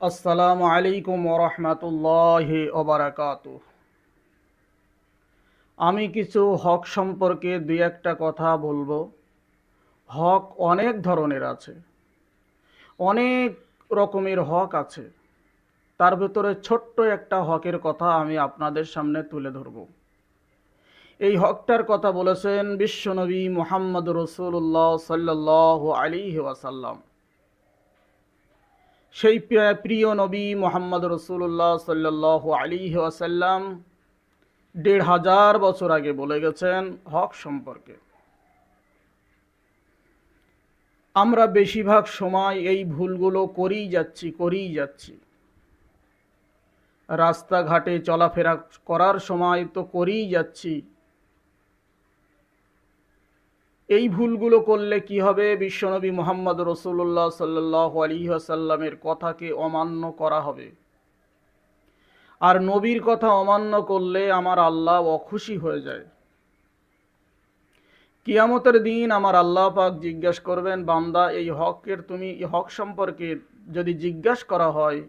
আসসালামু আলাইকুম ওরহমতুল্লাহ ওবরাকাত আমি কিছু হক সম্পর্কে দুই একটা কথা বলব। হক অনেক ধরনের আছে। অনেক রকমের হক আছে। তার ভেতরে ছোট্ট একটা হকের কথা আমি আপনাদের সামনে তুলে ধরব। এই হকটার কথা বলেছেন বিশ্বনবী মোহাম্মদ রসুল্লাহ সাল্লাহ আলী ওয়াসাল্লাম। সেই প্রিয় নবী মোহাম্মদ রসুল্লাহ সাল্লাহ আলী ওয়াসাল্লাম দেড় হাজার বছর আগে বলে গেছেন হক সম্পর্কে। আমরা বেশিরভাগ সময় এই ভুলগুলো করেই যাচ্ছি করেই যাচ্ছি। রাস্তাঘাটে চলাফেরা করার সময় তো করেই যাচ্ছি। এই ভুলগুলো করলে কি হবে? বিশ্বনবী মোহাম্মদ রসুল্লাহ সাল্লাহ আলিহাসাল্লামের কথাকে অমান্য করা হবে। আর নবীর কথা অমান্য করলে আমার আল্লাহ অখুশি হয়ে যায়। কিয়ামতের দিন আমার আল্লাহ পাক জিজ্ঞাসা করবেন, বান্দা, এই হকের তুমি হক সম্পর্কে যদি জিজ্ঞাসা করা হয়,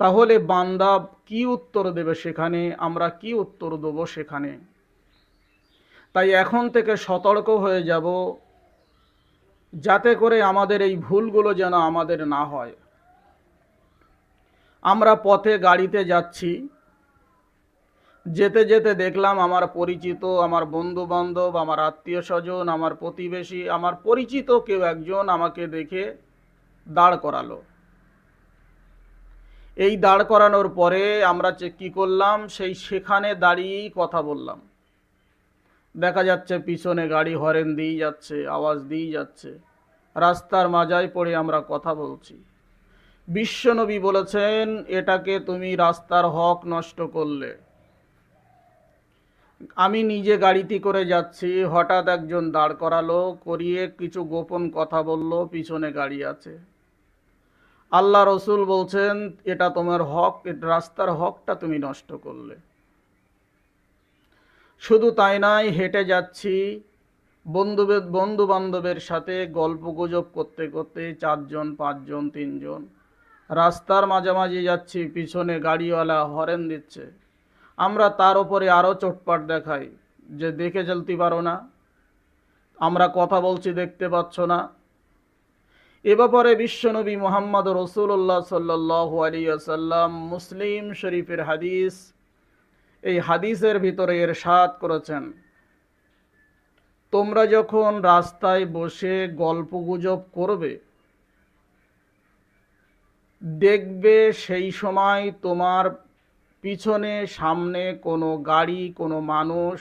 তাহলে বান্দা কি উত্তর দেবে সেখানে? আমরা কি উত্তর দেবো সেখানে? তাই এখন থেকে সতর্ক হয়ে যাব, যাতে করে আমাদের এই ভুলগুলো যেন আমাদের না হয়। আমরা পথে গাড়িতে যাচ্ছি, যেতে যেতে দেখলাম আমার পরিচিত, আমার বন্ধু বান্ধব আমার আত্মীয় স্বজন আমার প্রতিবেশী, আমার পরিচিত কেউ একজন আমাকে দেখে দাঁড় করালো। এই দাঁড় করানোর পরে আমরা কি করলাম, সেই সেখানে দাঁড়িয়েই কথা বললাম। দেখা যাচ্ছে পিছনে গাড়ি হরেন দিয়ে যাচ্ছে, আওয়াজ দিয়ে যাচ্ছে। রাস্তার মাজায় পড়ে আমরা কথা বলছি। বিশ্বনবী বলেছেন, এটাকে তুমি রাস্তার হক নষ্ট করলে। আমি নিজে গাড়িতে করে যাচ্ছি, হঠাৎ একজন দাঁড় করালো, করিয়ে কিছু গোপন কথা বলল, পিছনে গাড়ি আছে। আল্লাহ রসুল বলছেন, এটা তোমার হক রাস্তার হকটা তুমি নষ্ট করলে। শুধু তাই নয়, হেঁটে যাচ্ছি। বন্ধু বন্ধু বান্ধবের সাথে গল্প গুজব করতে করতে চারজন, পাঁচজন, তিনজন। রাস্তার মাঝামাঝি যাচ্ছি, পিছনে গাড়িওয়ালা হরেন দিচ্ছে। আমরা তার ওপরে আরও চোটপাট দেখাই, যে দেখে চলতে পারো না। আমরা কথা বলছি, দেখতে পাচ্ছ না। এ ব্যাপারে বিশ্বনবী মোহাম্মদ রসুল্লাহ সাল্লাহ আলিয়াল্লাম মুসলিম শরীফের হাদিস এই হাদিসের ভিতরে এর সাত করেছেন। তোমরা যখন রাস্তায় বসে গল্প গুজব করবে, দেখবে সেই সময় তোমার পিছনে, সামনে কোনো গাড়ি, কোনো মানুষ,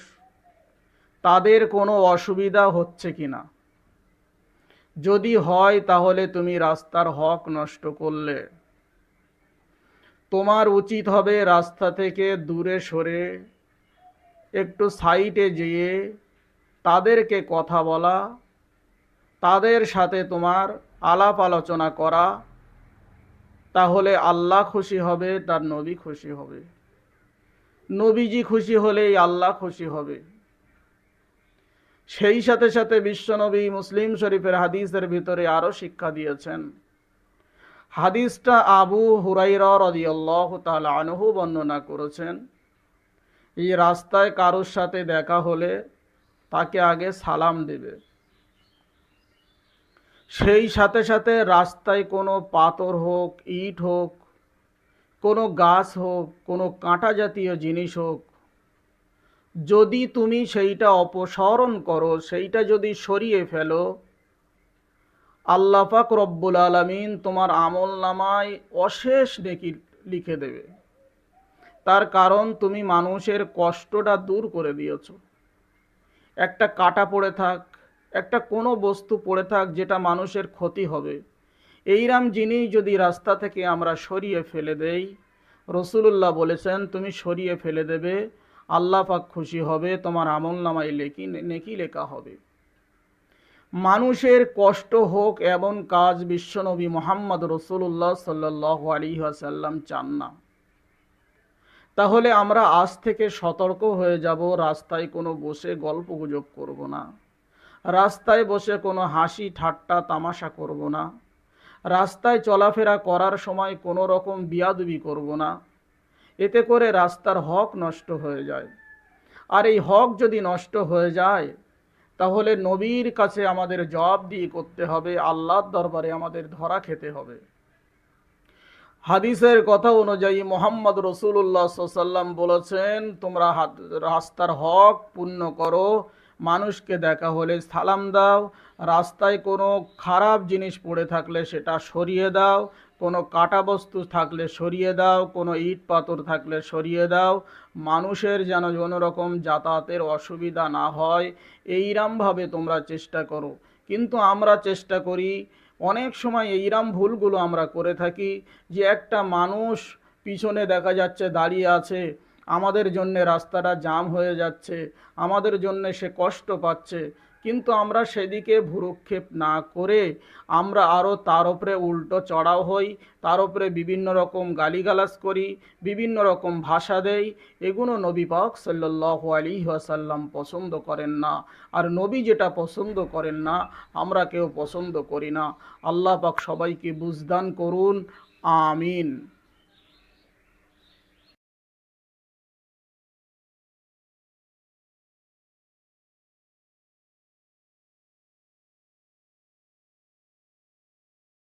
তাদের কোনো অসুবিধা হচ্ছে কি না যদি হয় তাহলে তুমি রাস্তার হক নষ্ট করলে। তোমার উচিত হবে রাস্তা থেকে দূরে সরে, একটু সাইটে যেয়ে তাদেরকে কথা বলা, তাদের সাথে তোমার আলাপ আলোচনা করা, তাহলে আল্লাহ খুশি হবে, তার নবী খুশি হবে। নবীজি খুশি হলেই আল্লাহ খুশি হবে। সেই সাথে সাথে বিশ্বনবী মুসলিম শরীফের হাদিসের ভিতরে আরও শিক্ষা দিয়েছেন। হাদিসটা আবু হুরাইরা রদিয়াল্লাহ আনহু বর্ণনা করেছেন। এই রাস্তায় কারোর সাথে দেখা হলে তাকে আগে সালাম দেবে। সেই সাথে সাথে রাস্তায় কোনো পাথর হোক, ইট হোক, কোনো গাছ হোক, কোনো কাঁটা জাতীয় জিনিস হোক, যদি তুমি সেইটা অপসরণ করো, সেইটা যদি সরিয়ে ফেলো আল্লাপাক রব্বুল আলমিন তোমার আমল নামায় অশেষ নেকি লিখে দেবে। তার কারণ তুমি মানুষের কষ্টটা দূর করে দিয়েছ। একটা কাটা পড়ে থাক, একটা কোনো বস্তু পড়ে থাক যেটা মানুষের ক্ষতি হবে। এইরাম জিনিস যদি রাস্তা থেকে আমরা সরিয়ে ফেলে দেই রসুল্লাহ বলেছেন, তুমি সরিয়ে ফেলে দেবে, আল্লাহ পাক খুশি হবে, তোমার আমল নামায় লেখি, নেকি লেখা হবে। মানুষের কষ্ট হোক এমন কাজ বিশ্বনবী মোহাম্মদ রসুল্লাহ সাল্লাহ আলী আসাল্লাম চান না। তাহলে আমরা আজ থেকে সতর্ক হয়ে যাব, রাস্তায় কোনো বসে গল্প গুজব করব না। রাস্তায় বসে কোনো হাসি ঠাট্টা তামাশা করব না। রাস্তায় চলাফেরা করার সময় কোনো রকম বিয়াদবি করব না। এতে করে রাস্তার হক নষ্ট হয়ে যায়। আর এই হক যদি নষ্ট হয়ে যায় তাহলে নবীর কাছে আমাদের জবাব দিয়ে করতে হবে, আল্লাহর দরবারে আমাদের ধরা খেতে হবে। হাদিসের কথা অনুযায়ী মোহাম্মদ রসুল্লাহ সাল্লাম বলেছেন, তোমরা রাস্তার হক পূর্ণ করো মানুষকে দেখা হলে সালাম দাও, রাস্তায় কোনো খারাপ জিনিস পড়ে থাকলে সেটা সরিয়ে দাও, কোনো কাটা বস্তু থাকলে সরিয়ে দাও, কোনো ইট পাথর থাকলে সরিয়ে দাও, মানুষের যেন কোনো রকম যাতায়াতের অসুবিধা না হয়, এইরমভাবে তোমরা চেষ্টা করো। কিন্তু আমরা চেষ্টা করি, অনেক সময় এইরাম ভুলগুলো আমরা করে থাকি যে একটা মানুষ পিছনে দেখা যাচ্ছে দাঁড়িয়ে আছে আমাদের জন্য রাস্তাটা জাম হয়ে যাচ্ছে, আমাদের জন্য সে কষ্ট পাচ্ছে। কিন্তু আমরা সেদিকে ভুরুক্ষেপ না করে আমরা আরও তার উপরে উল্টো চড়াও হই, তার উপরে বিভিন্ন রকম গালিগালাজ করি, বিভিন্ন রকম ভাষা দেই। এগুলো নবী পাক সাল্লাল্লাহু আলাইহি ওয়াসাল্লাম পছন্দ করেন না। আর নবী যেটা পছন্দ করেন না, আমরা কেউ পছন্দ করি না। আল্লাহ পাক সবাইকে বুঝদান করুন, আমিন।